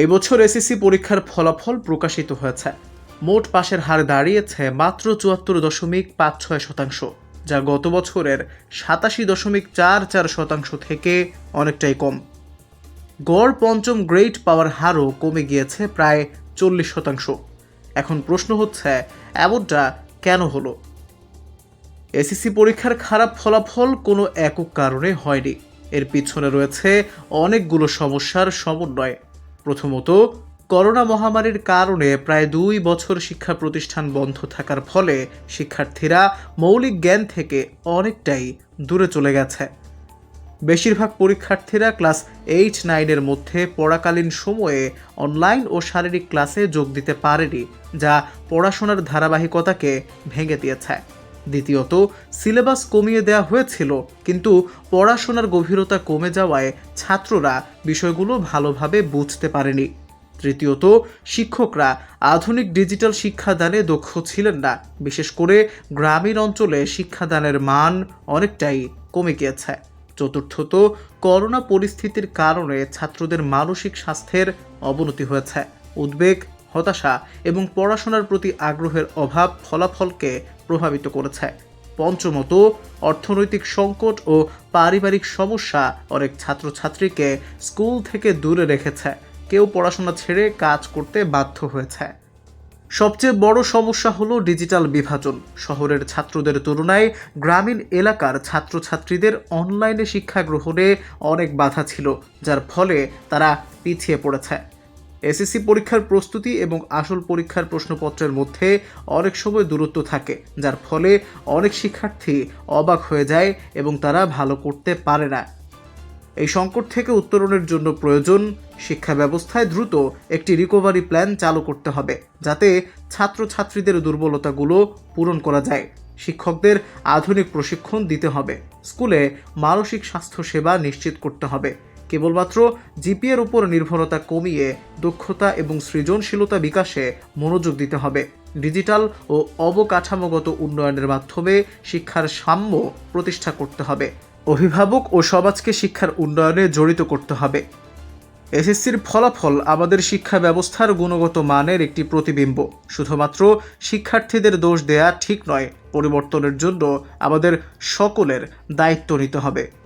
এই বছর এসএসসি পরীক্ষার ফলাফল প্রকাশিত হয়েছে। মোট পাশের হার দাঁড়িয়েছে মাত্র চুয়াত্তর দশমিক পাঁচ ছয় শতাংশ, যা গত বছরের সাতাশি দশমিক চার চার শতাংশ থেকে অনেকটাই কম। গড় পঞ্চম গ্রেড পাওয়ার হারও কমে গিয়েছে প্রায় চল্লিশ শতাংশ। এখন প্রশ্ন হচ্ছে, এমনটা কেন হলো? এসএসসি পরীক্ষার খারাপ ফলাফল কোনো একক কারণে হয়নি। এর পিছনে রয়েছে অনেকগুলো সমস্যার সমন্বয়। প্রথমত, করোনা মহামারীর কারণে প্রায় দুই বছর শিক্ষা প্রতিষ্ঠান বন্ধ থাকার ফলে শিক্ষার্থীরা মৌলিক জ্ঞান থেকে অনেকটাই দূরে চলে গেছে। বেশিরভাগ পরীক্ষার্থীরা ক্লাস এইট, নাইনের মধ্যে পড়াকালীন সময়ে অনলাইন ও শারীরিক ক্লাসে যোগ দিতে পারেনি, যা পড়াশোনার ধারাবাহিকতাকে ভেঙে দিয়েছে। দ্বিতীয়ত, সিলেবাস কমিয়ে দেওয়া হয়েছিল, কিন্তু পড়াশোনার গভীরতা কমে যাওয়ায় ছাত্ররা বিষয়গুলো ভালোভাবে বুঝতে পারেনি। তৃতীয়ত, শিক্ষকরা আধুনিক ডিজিটাল শিক্ষাদানে দক্ষ ছিলেন না, বিশেষ করে গ্রামীণ অঞ্চলে শিক্ষাদানের মান অনেকটাই কমে গিয়েছে। চতুর্থত, করোনা পরিস্থিতির কারণে ছাত্রদের মানসিক স্বাস্থ্যের অবনতি হয়েছে। উদ্বেগ হতাশা এবং পড়াশোনার প্রতি আগ্রহের অভাব ফলাফলকে প্রভাবিত করেছে। পঞ্চমত, অর্থনৈতিক সংকট ও পারিবারিক সমস্যা অনেক ছাত্রছাত্রীকে স্কুল থেকে দূরে রেখেছে। কেউ পড়াশোনা ছেড়ে কাজ করতে বাধ্য হয়েছে। সবচেয়ে বড় সমস্যা হলো ডিজিটাল বিভাজন। শহরের ছাত্রদের তুলনায় গ্রামীণ এলাকার ছাত্রছাত্রীদের অনলাইনে শিক্ষা গ্রহণে অনেক বাধা ছিল, যার ফলে তারা পিছিয়ে পড়েছে। এসএসসি পরীক্ষার প্রস্তুতি এবং আসল পরীক্ষার প্রশ্নপত্রের মধ্যে অনেক সময় দূরত্ব থাকে, যার ফলে অনেক শিক্ষার্থী অবাক হয়ে যায় এবং তারা ভালো করতে পারে না। এই সংকট থেকে উত্তরণের জন্য প্রয়োজন শিক্ষা ব্যবস্থায় দ্রুত একটি রিকভারি প্ল্যান চালু করতে হবে, যাতে ছাত্রছাত্রীদের দুর্বলতাগুলো পূরণ করা যায়। শিক্ষকদের আধুনিক প্রশিক্ষণ দিতে হবে, স্কুলে মানসিক স্বাস্থ্য সেবা নিশ্চিত করতে হবে। কেবলমাত্র জিপিএর উপর নির্ভরতা কমিয়ে দক্ষতা এবং সৃজনশীলতা বিকাশে মনোযোগ দিতে হবে। ডিজিটাল ও অবকাঠামোগত উন্নয়নের মাধ্যমে শিক্ষার সাম্য প্রতিষ্ঠা করতে হবে। অভিভাবক ও সমাজকে শিক্ষার উন্নয়নে জড়িত করতে হবে। এসএসসির ফলাফল আমাদের শিক্ষা ব্যবস্থার গুণগত মানের একটি প্রতিবিম্ব। শুধুমাত্র শিক্ষার্থীদের দোষ দেয়া ঠিক নয়, পরিবর্তনের জন্য আমাদের সকলের দায়িত্ব নিতে হবে।